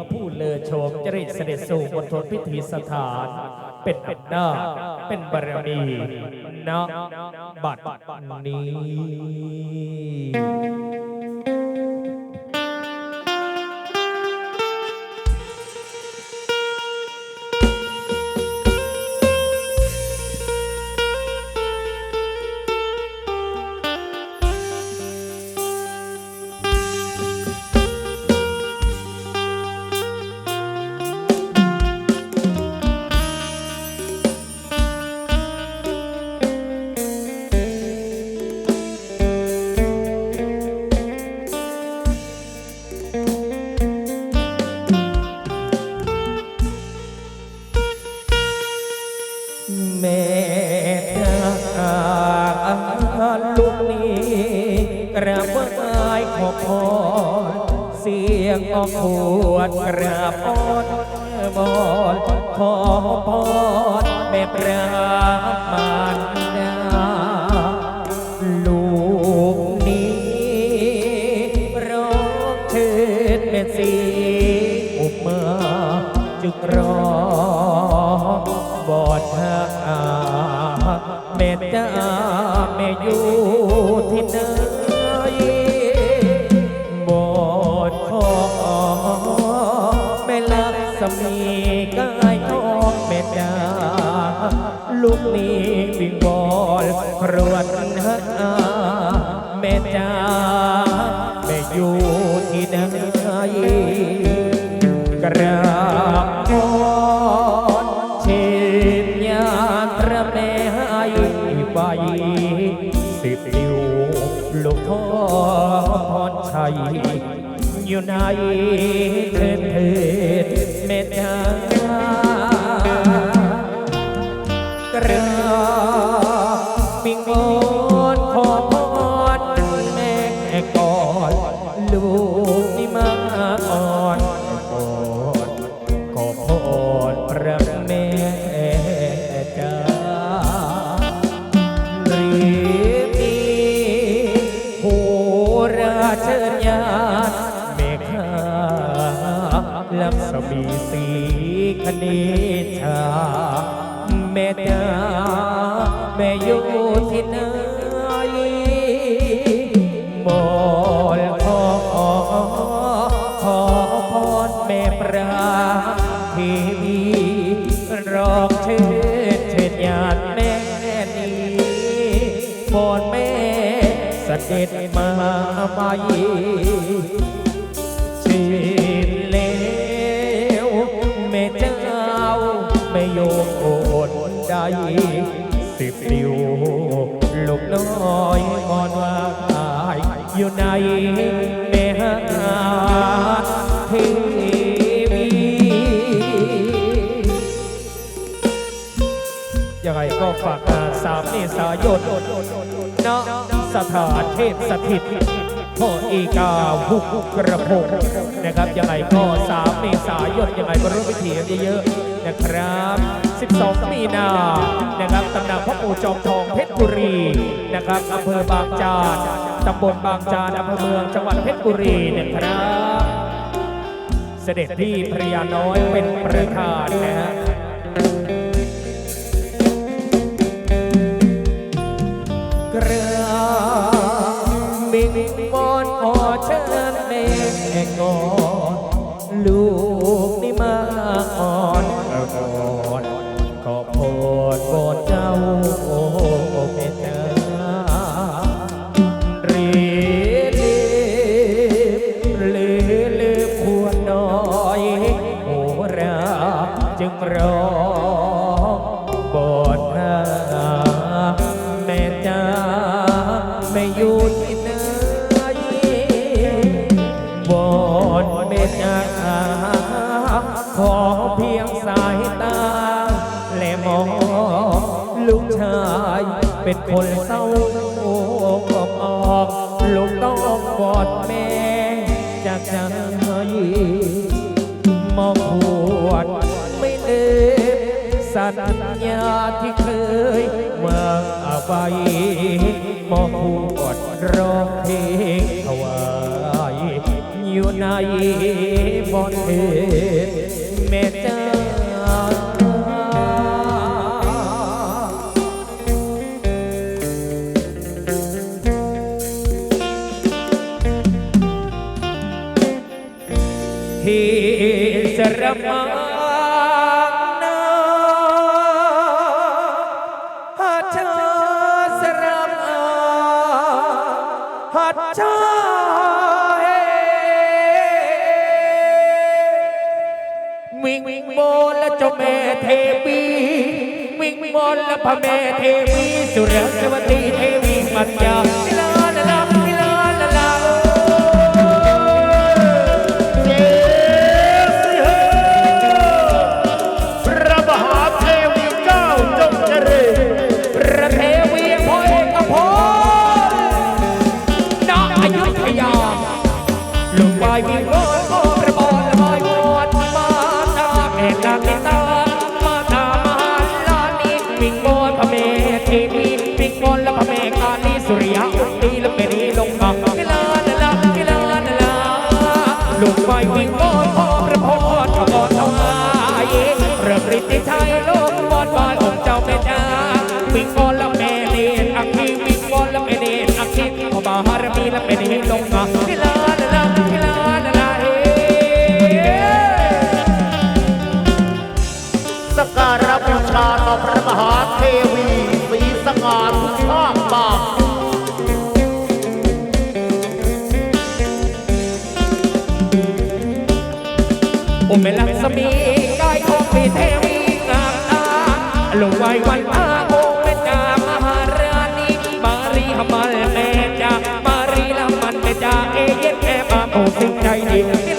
พระผู้เลอโฉมจริตเสด็จสู่บนทนพิธีสถาน เป็นอำนาจเป็นบารมีนะบัดนี้ ลักษมีกายทองแม่จ้าลูกนี้วิงวอนครวญหาแม่จ้าแม่อยู่ที่ไหนกราบกอนเชิญญาตระแม่ให้ใบสิบนิ้วลูกพ่อพรชัยอยู่ในเถิดเถิดแม่จ้ากราบมิงวอนขอพรแม่ก่อนลูก สด็จมาใบชื่อแล้วแม่เจ้าไม่โยกโอนใดสิบนิ้วลูกน้อยอ่อนว่าอายอยู่ในแม่หาทีวียังไงก็ฝากงานสามเมษายน สถานเทพสถิตพ่ออีกาหุกกระพงนะครับยังไงก็สามเมษายนยังไงก็ร่วมพิธีกันเยอะๆนะครับ 12 มีนานะครับตำหนักพ่อปู่จอมทองเพชรบุรีนะครับอำเภอบางจานตำบลบางจานอำเภอเมืองจังหวัดเพชรบุรีนะครับ เสด็จพี่พระยาน้อยเป็นประธานนะฮะ็นคนเศร้าโอกออกลูกต้องกอดแม่จากใจมองหวดไม่ลืมสัญญาที่เคยเมื่อเอาไปมองหวดร้องเพลงถวายอยู่ในบ่อนเท มิงมิงโมและเจ้าแม่เทพีมิงมิงโมและพระแม่เทพีสุรยสวัสดี agarre. लूँगा सकारा पूछा तो थे हुई वही सकार पापा โอ้สุขใจดี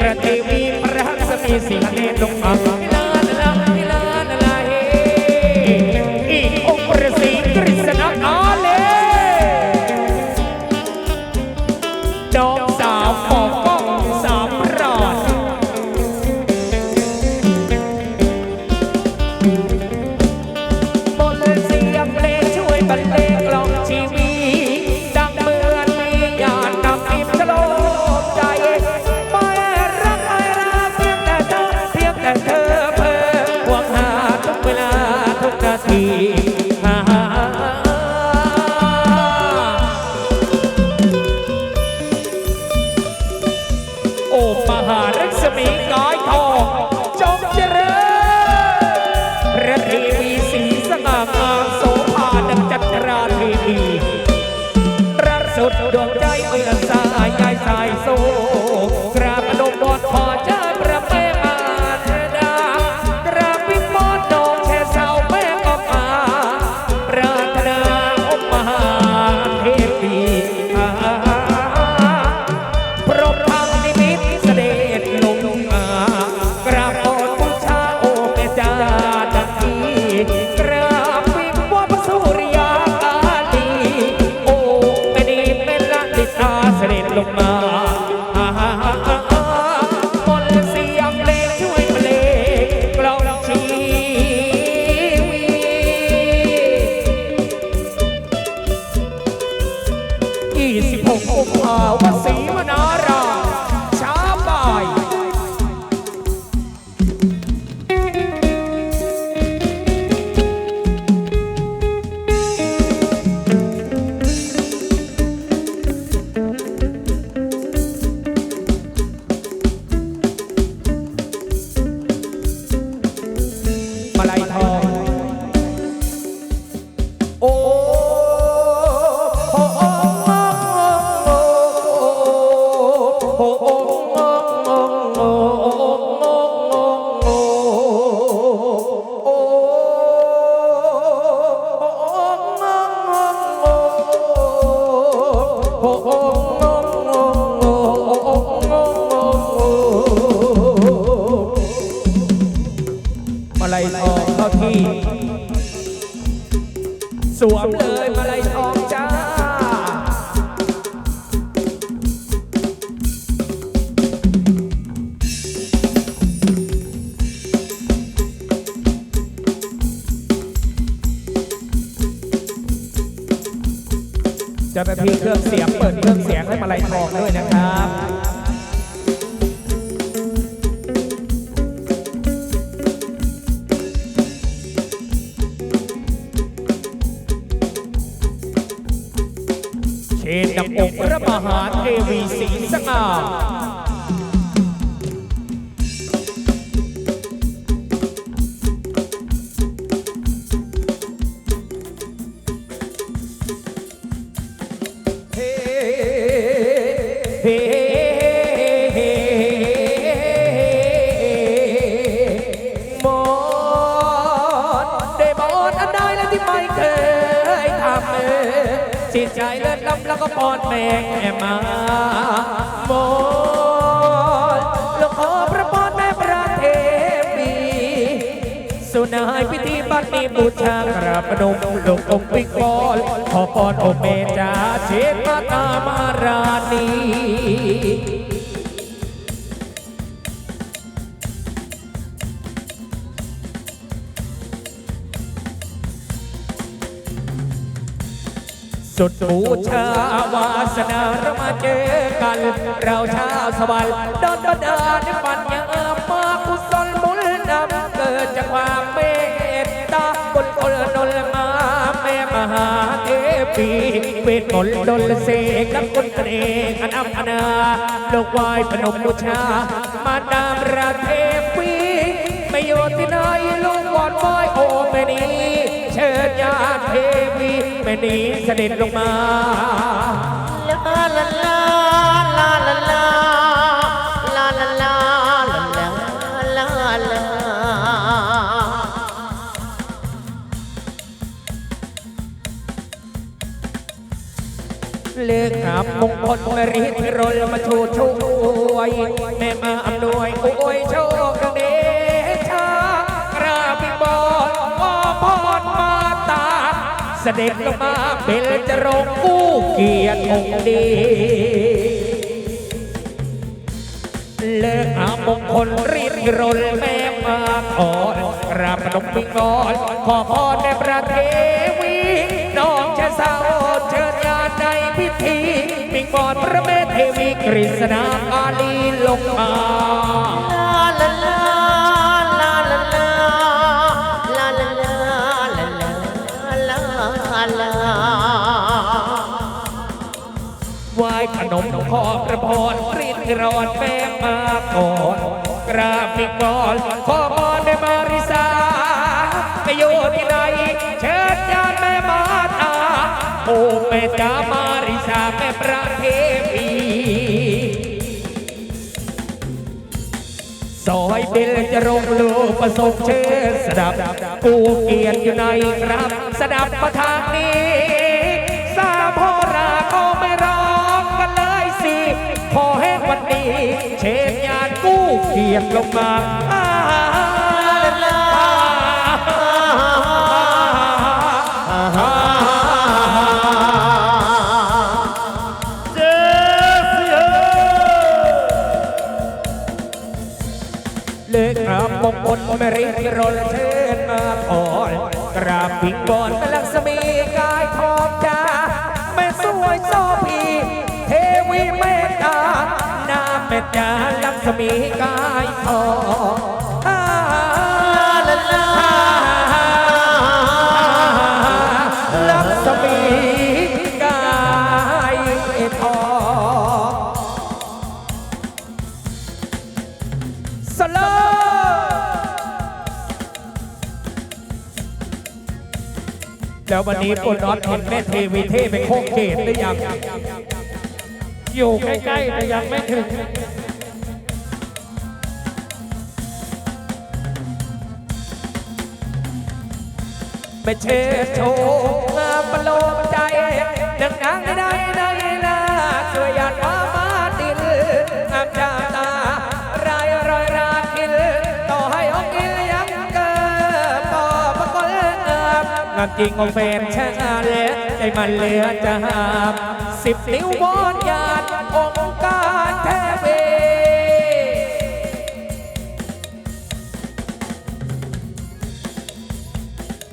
ประเทวีพระสมีสิงห์เนตรงอัง ปหารัศมีกอน diplomado. เจ้าหน้าที่เครื่องเสียงเปิดเครื่องเสียงให้มาลัยทองด้วยนะครับเชนดับอกพระมหาเทวีศรีสง่า จิตใจเลือดล้ำแล้วก็ปอนแม่มามลูกขอพระพรแม่พระเทวีสุนายพิธีบัตรนี้บูชากราบประนมลงองค์วิกรขอพรโอเมจาเชษมาตามารานี สุดบูชาวาสนาเรามาเจอกัน เราชาวสวรรค์ดอนดอนดาในปัญญามากุศลบุญนำเกิดจากความเมตตาบนคนดลมาแม่มหาเทพีเวทมนต์ดลเสกนักคนเอกอนัมอนาโลกวายพนมบูชา มาดามราเทพีไม่โยนที่ไหนลูกวอนไหวโอแม่นี เชิญญาเทวีแม่นีเสด็จลงมา ลาลาลาลาลาลาลาลาลาลาลาลาเลือกขับมงคลมริทรลมาชูช่วยแม่มาอำนวยโอวยโชคเด เสด็จลงมาเป็นจรงกู้เกียรติองค์ดีเลิกอามงคลรีดรนแม่มาขอกราบพนมมิงอนขอพรในประเทวีน้องจะเศร้าเชิญญาในพิธีมิงกอนพระแม่เทวีกฤษณาคาลีลงมา ไหว้ขนมขอบพระพรรีดรอนแม่มาก่อนกราบมิงกอนขอพรในมาริสาไปอยู่ที่ไหนเชิญญาติแม่มาตาโอ้แม่จ๋ามาริสาแม่ประเทพีซอยเบลจะรงลูประสบเชิญสดับ กูเกียรติอยู่ในครับ สดับประทางนี้สาโพราก็ไเชนญาติกู้เกียรติลงมาเจสเยเลิกครับมงคลไม่ริกรนเชิญมาขอนกราบวิงบอนลักษมีกายทองจ้าแม่สวยโซพี น้าเมตตาลักษมีกายทองลักษมีกายทองสลว์แล้ววันนี้ปุณน็อตเห็นแม่เทวีเทพไปโคกเกตหรือยังอยู่ใกล้ๆแต่ยังไม่ถึง ไม่เชิดโชว์งามประโลมใจดังนางได้ได้ลาช่วยหยาดฟ้ามาดินงามจาตารายรอยราคินต่อให้องค์อิลยังเกิดต่อประกลงามงามจริงของแฟนชาเลใจมันเหลือจะหามสิบนิ้ววอนญาติอง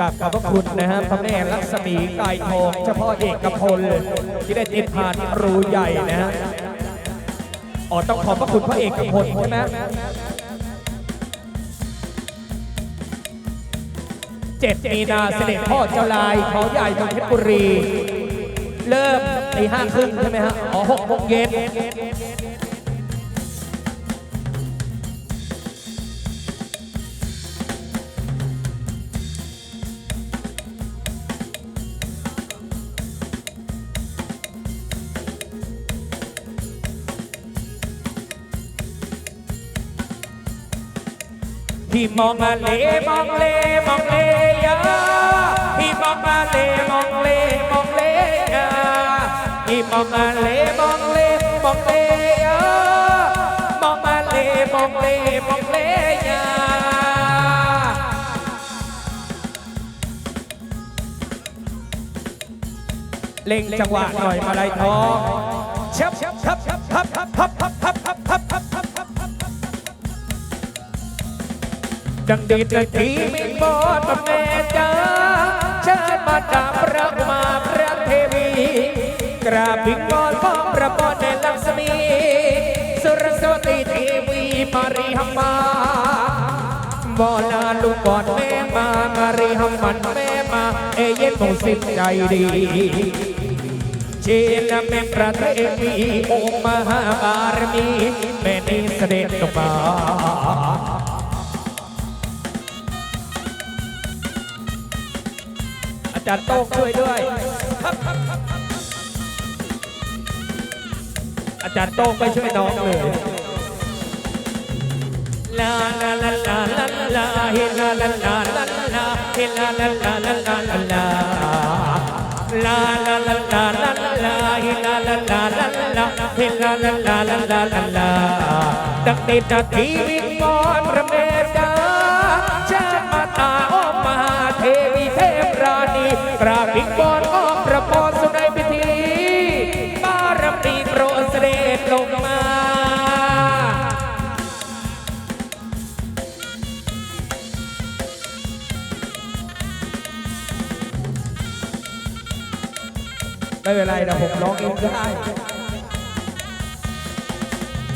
กับขอบพระคุณนะฮะพระแม่ลักษมีกายทองเฉพาะเอกพลที่ได้ติดผ่านรูใหญ่นะฮะอ๋อต้องขอบพระคุณพระเอกพลใช่ไหมเจ็ดมีนาเสด็จพ่อเจ้าลายเขาใหญ่เมืองเพชรบุรี เริ่มตีห้าครึ่งใช่ไหมฮะอ๋อหกโมงเย็นี่มองมาเลมองเลมองเลยาพี่มองมาเลมองเลมองเลยาพี่มองมาเลมองเลมองเลยามองมาเลมองเลมองเลยาเล่งจังหวะหน่อยมาลายทองชับชับชับชับ ดังดีดนาทีมิบอดมาแม่จ้าเชิญมาดาพระอุมาพระเทวีกราบบิงบอนป้อพระบอนในลักษมี สุรสวตีเทวีมารีหัมมาบอลาลูกบอนแม่มามารีหัมมันแม่มาเอเย็นคงสิ้นใจดีเชลแม่พระเทวีองค์มหาบารมีแม่นี้เด็จมา จารย์โต้งช่วยด้วยอาจารย์โต้งไปช่วยน้องเลยลาลาลาลาลาลาเฮลาลาลาลาลาเฮลาลาลาลาลาลาลาลาลาลาลาลาลาเฮลาลาลาลาลาฮลาลาลาลาลาลาลาดังเดชจากทีวิงวอนระเมต กราบวิงวอนอ้อมพระพรสุในพิธีบารมีโปรดเสด็จลงมาไม่เป็นไรนะผมร้องเองได้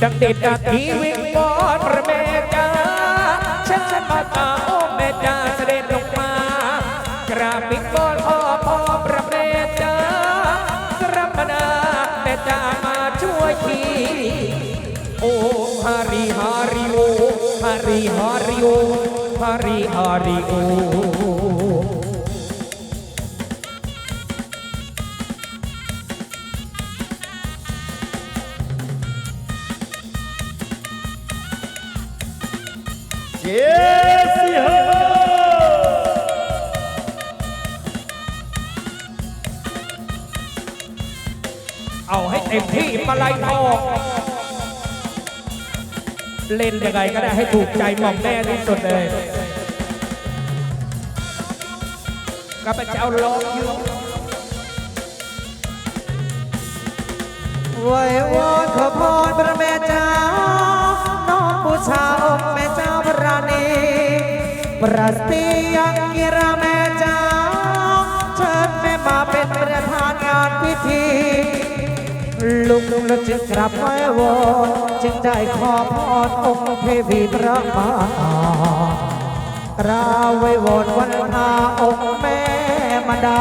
ดังเด็ดนาทีวิ่งวอนพระแม่จ้าฉันฉันมาตาม Oh Hari Hari Hari Hari Hari Hari Yeah! เอ็มที่มาลายทองเล่นยังไงก็ได้ให้ถูกใจหม่อมแม่ที่สุดเลยข้าพเจ้าร้องยู่ไหววอนขอพรพระแม่เจ้า น้องบูชาองค์แม่เจ้าพระนีประสติยังกิราแม่ ลุงลุงแล้วจึงกลับไว้วอนจึงได้ขอพรองค์เทวีพระมาราไว้วอนวันพาองค์แม่มาดา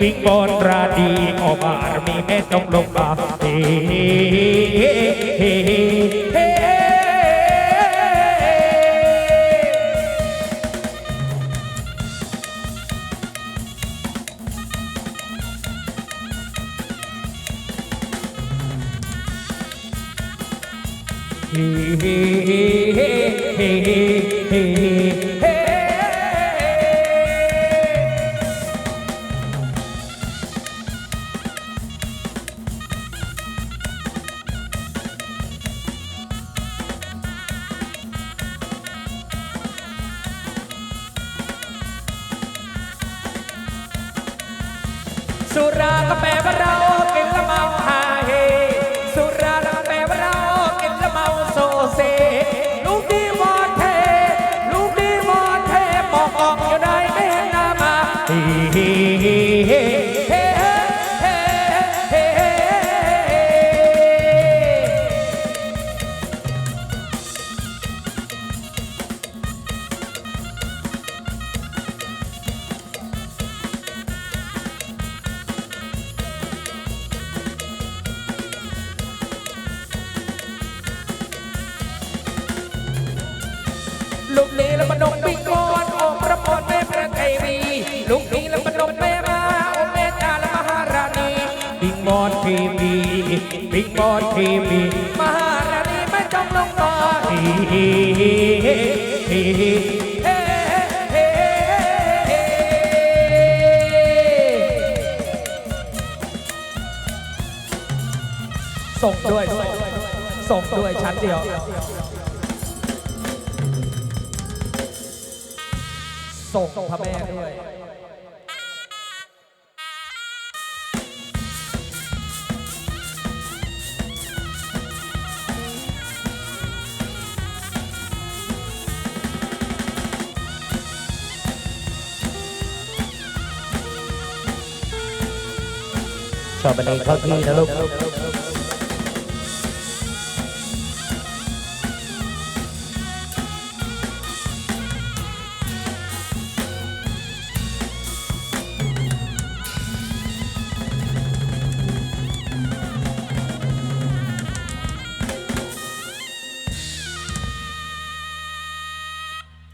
ปิงบอนราดีออกมามีแม่ต้องลงมาเฮ้เฮ้เฮ้เฮ้เฮ้เฮ้เฮ้ ก็แปลว่าเรา ลุกนี้แล้วมานมปิกอนอมประพรแม่พระไกรีลุกนี้แล้วมนมแม่มาอมแม่จาและมหาราณีปิงบอดเคมีปิงบอดเคมีมหาราณีไม่จงลงนานส่งด้วยส่งด้วยชั้นเดียว ส่งพระแม่ด้วยชอบบันเองเข้าที่นะลูก